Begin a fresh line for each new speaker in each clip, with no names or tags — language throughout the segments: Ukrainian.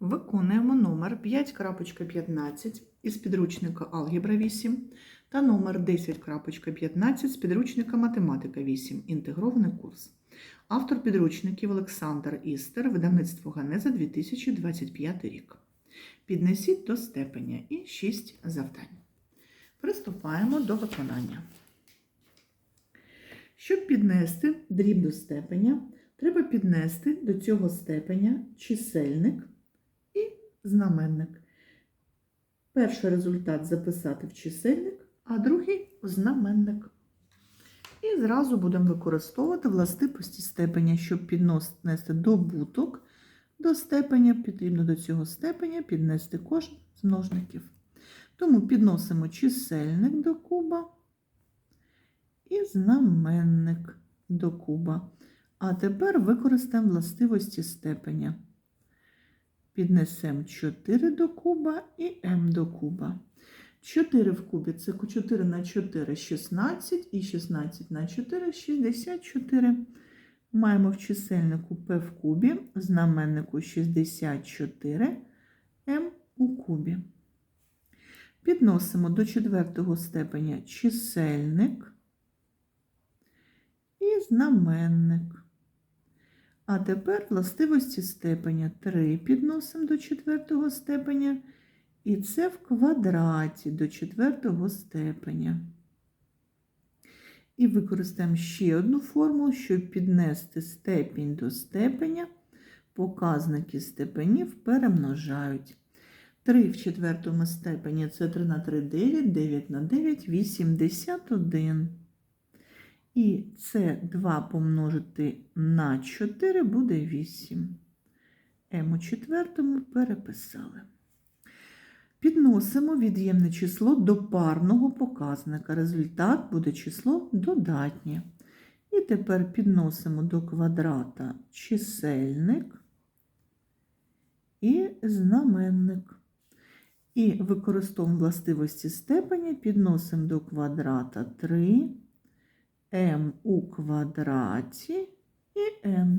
Виконуємо номер 5.15 із підручника Алгебра 8 та номер 10.15 з підручника Математика 8. Інтегрований курс. Автор підручників Олександр Істер, видавництво Ганеза 2025 рік. Піднесіть до степеня і 6 завдань. Приступаємо до виконання. Щоб піднести дріб до степеня, треба піднести до цього степеня чисельник знаменник. Перший результат записати в чисельник, а другий в знаменник. І зразу будемо використовувати властивості степеня, щоб піднести добуток до степеня, потрібно до цього степеня піднести кожен з множників. Тому підносимо чисельник до куба і знаменник до куба. А тепер використаємо властивості степеня. Піднесемо 4 до куба і m до куба. 4 в кубі це 4 на 4 16 і 16 на 4 64. Маємо в чисельнику p в кубі, в знаменнику 64 m у кубі. Підносимо до четвертого степеня чисельник і знаменник. А тепер властивості степеня 3 підносимо до четвертого степеня, і це в квадраті до четвертого степеня. І використаємо ще одну формулу, щоб піднести степінь до степеня. Показники степенів перемножають. 3 в четвертому степені це 3 на 3 9, 9 на 9 81. І це 2 помножити на 4 буде 8. М у четвертому переписали. Підносимо від'ємне число до парного показника. Результат буде число додатнє. І тепер підносимо до квадрата чисельник і знаменник. І використовуємо властивості степені, підносимо до квадрата 3 m у квадраті і n.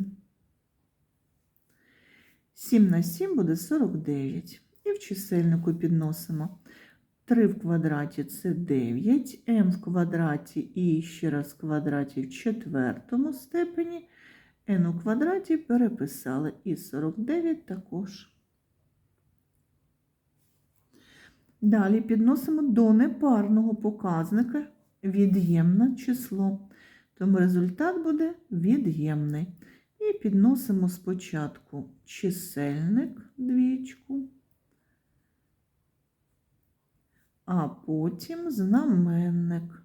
7 на 7 буде 49. І в чисельнику підносимо 3 в квадраті це 9, m в квадраті і ще раз в квадраті в четвертому степені, n у квадраті переписали і 49 також. Далі підносимо до непарного показника від'ємне число. Тому результат буде від'ємний. І підносимо спочатку чисельник двічку, а потім знаменник.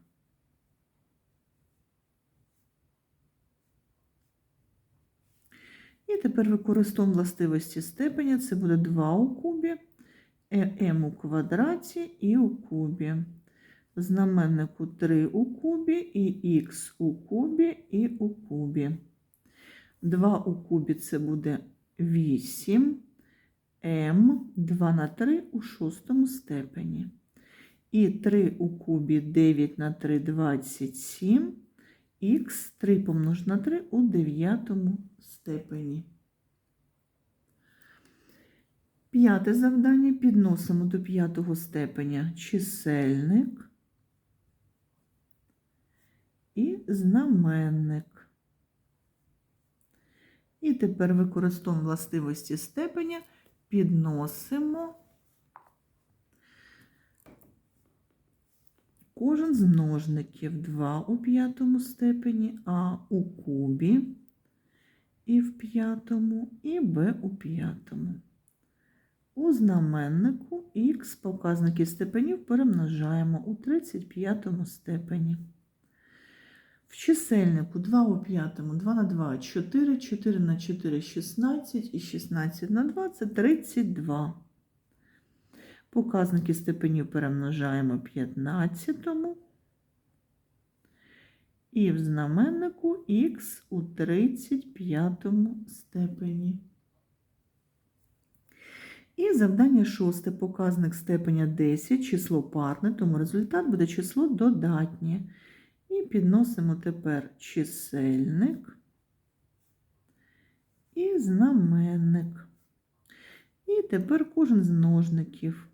І тепер використовуємо властивості степеня. Це буде 2 у кубі, m у квадраті і у кубі знаменнику 3 у кубі, і х у кубі і у кубі. 2 у кубі це буде 8, М 2 на 3 у шостому степені. І 3 у кубі 9 на 3 27, х 3 помнож на 3 у дев'ятому степені. П'яте завдання підносимо до п'ятого степеня чисельник і знаменник. І тепер використовуємо властивості степеня, підносимо кожен з множників 2 у п'ятому степені, а у кубі і в п'ятому, і Б у п'ятому. У знаменнику х показники степенів перемножаємо у 35 степені. В чисельнику 2 у п'ятому, 2 на 2 4, 4 на 4 16 і 16 на 2 це 32. Показники степенів перемножаємо 15. І в знаменнику х у 35 степені. І завдання шосте показник степеня 10, число парне, тому результат буде число додатнє. І підносимо тепер чисельник і знаменник. І тепер кожен з множників.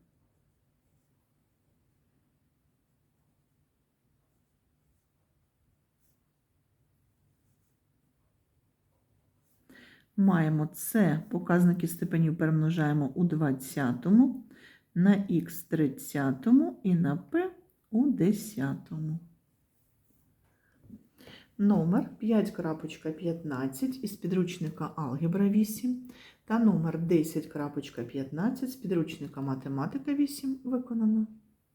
Маємо це показники степенів перемножаємо у 20, на х 30 і на p у 10. Номер 5.15 із підручника Алгебра 8 та номер 10.15 з підручника Математика 8 виконано.